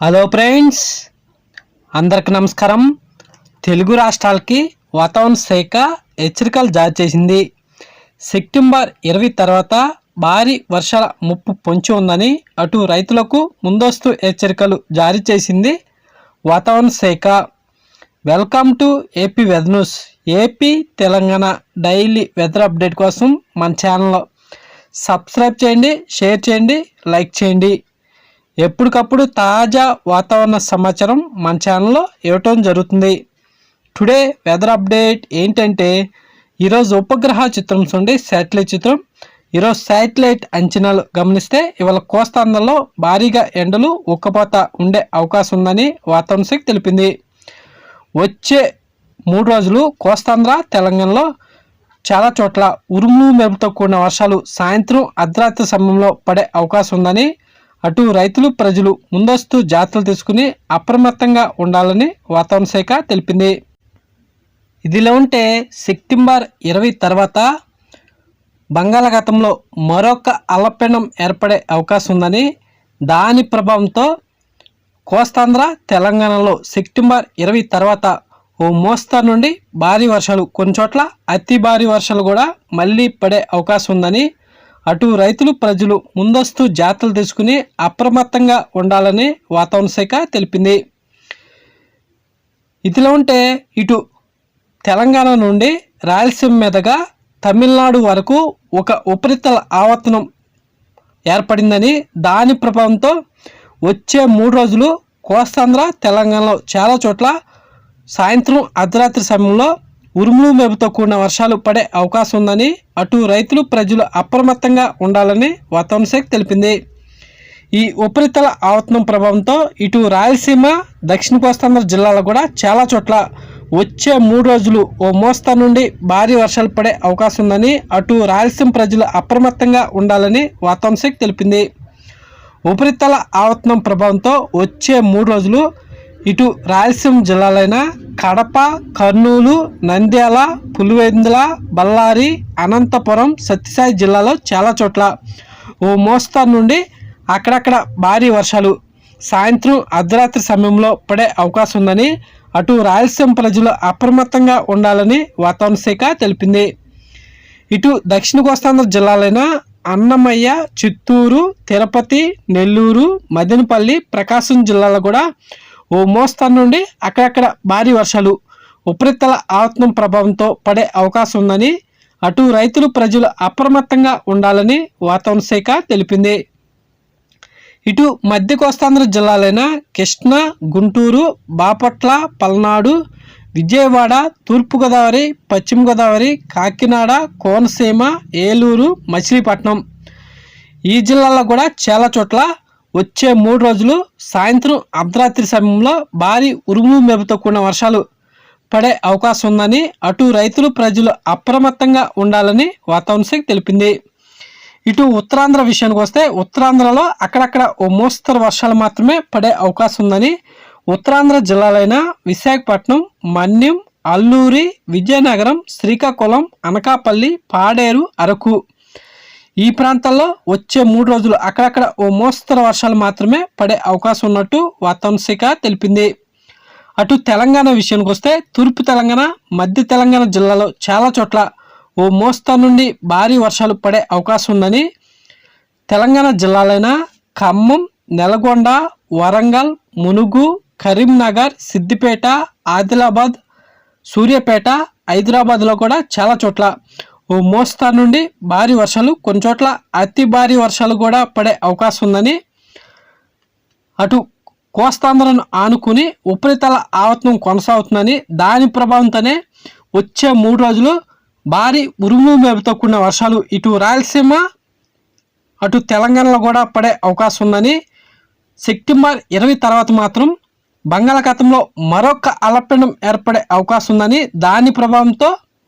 Hello friends అందరికి నమస్కారం. తెలుగు రాష్ట్రాలకి వాతావరణ శాఖ హెచ్చరికలు జారీ చేసింది. సెప్టెంబర్ ఇరవై తర్వాత భారీ వర్షాల ముప్పు పొంచి ఉందని అటు రైతులకు ముందస్తు హెచ్చరికలు జారీ చేసింది వాతావరణ శాఖ. Welcome to AP weather news. AP Telangana daily weather update కోసం మన ఛానల్లో సబ్స్క్రైబ్ చేయండి షేర్ చేయండి లైక్ చేయండి. ఎప్పటికప్పుడు తాజా వాతావరణ సమాచారం మన ఛానల్లో ఇవ్వటం జరుగుతుంది. టుడే వెదర్ అప్డేట్ ఏంటంటే ఈరోజు ఉపగ్రహ చిత్రం చూడండి శాటిలైట్ చిత్రం ఈరోజు శాటిలైట్ అంచనాలు గమనిస్తే ఇవాళ కోస్తాంధ్రలో భారీగా ఎండలు ఉక్కపోత ఉండే అవకాశం ఉందని వాతావరణ శాఖ తెలిపింది. వచ్చే మూడు రోజులు కోస్తాంధ్ర తెలంగాణలో చాలా చోట్ల ఉరుములు మెరుపుతో కూడిన వర్షాలు సాయంత్రం అర్ధరాత్రి సమయంలో పడే అవకాశం ఉందని అటు రైతులు ప్రజలు ముందస్తు జాగ్రత్తలు తీసుకుని అప్రమత్తంగా ఉండాలని వాతావరణ శాఖ తెలిపింది. ఇదిలా ఉంటే సెప్టెంబర్ ఇరవై తర్వాత బంగాళాఖాతంలో మరొక అల్లపెండం ఏర్పడే అవకాశం ఉందని దాని ప్రభావంతో కోస్తాంధ్ర తెలంగాణలో సెప్టెంబర్ ఇరవై తర్వాత ఓ మోస్తరు నుండి భారీ వర్షాలు కొన్ని చోట్ల అతి భారీ వర్షాలు కూడా మళ్ళీ పడే అవకాశం ఉందని అటు రైతులు ప్రజలు ముందస్తు జాతలు తీసుకుని అప్రమత్తంగా ఉండాలని వాతావరణ శాఖ తెలిపింది. ఇదిలో ఉంటే ఇటు తెలంగాణ నుండి రాయలసీమ మీదుగా తమిళనాడు వరకు ఒక ఉపరితల ఆవర్తనం ఏర్పడిందని దాని ప్రభావంతో వచ్చే మూడు రోజులు కోస్తాంధ్ర తెలంగాణలో చాలా చోట్ల సాయంత్రం అర్ధరాత్రి సమయంలో ఉరుములు మెరుపుతో కూడిన వర్షాలు పడే అవకాశం ఉందని అటు రైతులు ప్రజలు అప్రమత్తంగా ఉండాలని వాతావరణ శాఖ తెలిపింది. ఈ ఉపరితల ఆవర్తనం ప్రభావంతో ఇటు రాయలసీమ దక్షిణ కోస్తాంధ్ర జిల్లాలో కూడా చాలా చోట్ల వచ్చే మూడు రోజులు ఓ మోస్తా నుండి భారీ వర్షాలు పడే అవకాశం ఉందని అటు రాయలసీమ ప్రజలు అప్రమత్తంగా ఉండాలని వాతావరణ శాఖ తెలిపింది. ఉపరితల ఆవర్తనం ప్రభావంతో వచ్చే మూడు రోజులు ఇటు రాయలసీమ జిల్లాలైన కడప కర్నూలు నంద్యాల పులివెందుల బళ్ళారి అనంతపురం సత్యసాయి జిల్లాలో చాలా చోట్ల ఓ మోస్తరు నుండి అక్కడక్కడ భారీ వర్షాలు. సాయంత్రం అర్ధరాత్రి సమయంలో పడే అవకాశం ఉందని అటు రాయలసీమ ప్రజలు అప్రమత్తంగా ఉండాలని వాతావరణ శాఖ తెలిపింది. ఇటు దక్షిణ కోస్తాంధ్ర జిల్లాలైన అన్నమయ్య చిత్తూరు తిరుపతి నెల్లూరు మదనపల్లి ప్రకాశం జిల్లాలో కూడా ఓ మోస్తరు నుండి అక్కడక్కడ భారీ వర్షాలు ఉపరితల ఆవర్తనం ప్రభావంతో పడే అవకాశం ఉందని అటు రైతులు ప్రజలు అప్రమత్తంగా ఉండాలని వాతావరణ శాఖ తెలిపింది. ఇటు మధ్య కోస్తాంధ్ర జిల్లాలైన కృష్ణా గుంటూరు బాపట్ల పల్నాడు విజయవాడ తూర్పుగోదావరి పశ్చిమ గోదావరి కాకినాడ కోనసీమ ఏలూరు మచిలీపట్నం ఈ జిల్లాలో కూడా చాలా చోట్ల వచ్చే మూడు రోజులు సాయంత్రం అర్ధరాత్రి సమయంలో భారీ ఉరుములు మెరుపుతో కూడిన వర్షాలు పడే అవకాశం ఉందని అటు రైతులు ప్రజలు అప్రమత్తంగా ఉండాలని వాతావరణ శాఖ తెలిపింది. ఇటు ఉత్తరాంధ్ర విషయానికి వస్తే ఉత్తరాంధ్రలో అక్కడక్కడ ఓ మోస్తరు వర్షాలు మాత్రమే పడే అవకాశం ఉందని ఉత్తరాంధ్ర జిల్లాలైన విశాఖపట్నం మన్యం అల్లూరి విజయనగరం శ్రీకాకుళం అనకాపల్లి పాడేరు అరకు ఈ ప్రాంతాల్లో వచ్చే మూడు రోజులు అక్కడక్కడ ఓ మోస్తరు వర్షాలు మాత్రమే పడే అవకాశం ఉన్నట్టు వాతావరణ శాఖ తెలిపింది. అటు తెలంగాణ విషయానికి వస్తే తూర్పు తెలంగాణ మధ్య తెలంగాణ జిల్లాలో చాలా చోట్ల ఓ మోస్తరు నుండి భారీ వర్షాలు పడే అవకాశం ఉందని తెలంగాణ జిల్లాలైన ఖమ్మం నెలగొండ వరంగల్ మునుగు కరీంనగర్ సిద్దిపేట ఆదిలాబాద్ సూర్యాపేట హైదరాబాద్లో కూడా చాలా చోట్ల ఓ మోస్తా నుండి భారీ వర్షాలు కొన్ని చోట్ల అతి భారీ వర్షాలు కూడా పడే అవకాశం ఉందని అటు కోస్తాంధ్రను ఆనుకుని ఉపరితల ఆవత్నం కొనసాగుతుందని దాని ప్రభావంతోనే వచ్చే మూడు రోజులు భారీ ఉరుము మేపుతో కూడిన వర్షాలు ఇటు రాయలసీమ అటు తెలంగాణలో కూడా పడే అవకాశం ఉందని సెప్టెంబర్ ఇరవై తర్వాత మాత్రం బంగాళాఖాతంలో మరొక అలపిండం ఏర్పడే అవకాశం ఉందని దాని ప్రభావంతో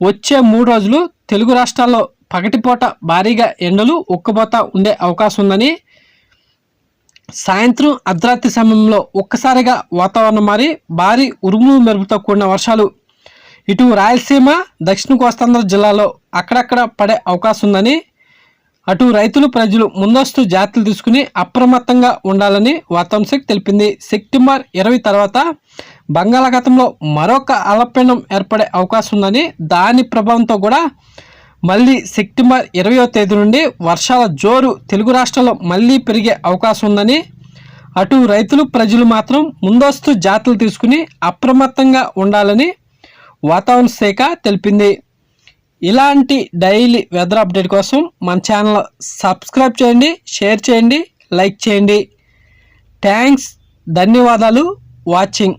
వచ్చే మూడు రోజులు తెలుగు రాష్ట్రాల్లో పగటిపూట భారీగా ఎండలు ఉక్కబోత ఉండే అవకాశం ఉందని సాయంత్రం అర్ధరాత్రి సమయంలో ఒక్కసారిగా వాతావరణం మారి భారీ ఉరుములు మెరుపుతో కూడిన వర్షాలు ఇటు రాయలసీమ దక్షిణ కోస్తాంధ్ర జిల్లాలో అక్కడక్కడ పడే అవకాశం ఉందని అటు రైతులు ప్రజలు ముందస్తు జాగ్రత్తలు తీసుకుని అప్రమత్తంగా ఉండాలని వాతావరణ శాఖ తెలిపింది. సెప్టెంబర్ ఇరవై తర్వాత బంగాళాఖాతంలో మరొక అలపెండం ఏర్పడే అవకాశం ఉందని దాని ప్రభావంతో కూడా మళ్ళీ సెప్టెంబర్ ఇరవయో తేదీ నుండి వర్షాల జోరు తెలుగు రాష్ట్రాల్లో మళ్ళీ పెరిగే అవకాశం ఉందని అటు రైతులు ప్రజలు మాత్రం ముందస్తు జాగ్రత్తలు తీసుకుని అప్రమత్తంగా ఉండాలని వాతావరణ శాఖ తెలిపింది. ఇలాంటి డైలీ వెదర్ అప్డేట్ కోసం మన ఛానల్ సబ్స్క్రైబ్ చేయండి షేర్ చేయండి లైక్ చేయండి. థ్యాంక్స్ ధన్యవాదాలు వాచింగ్.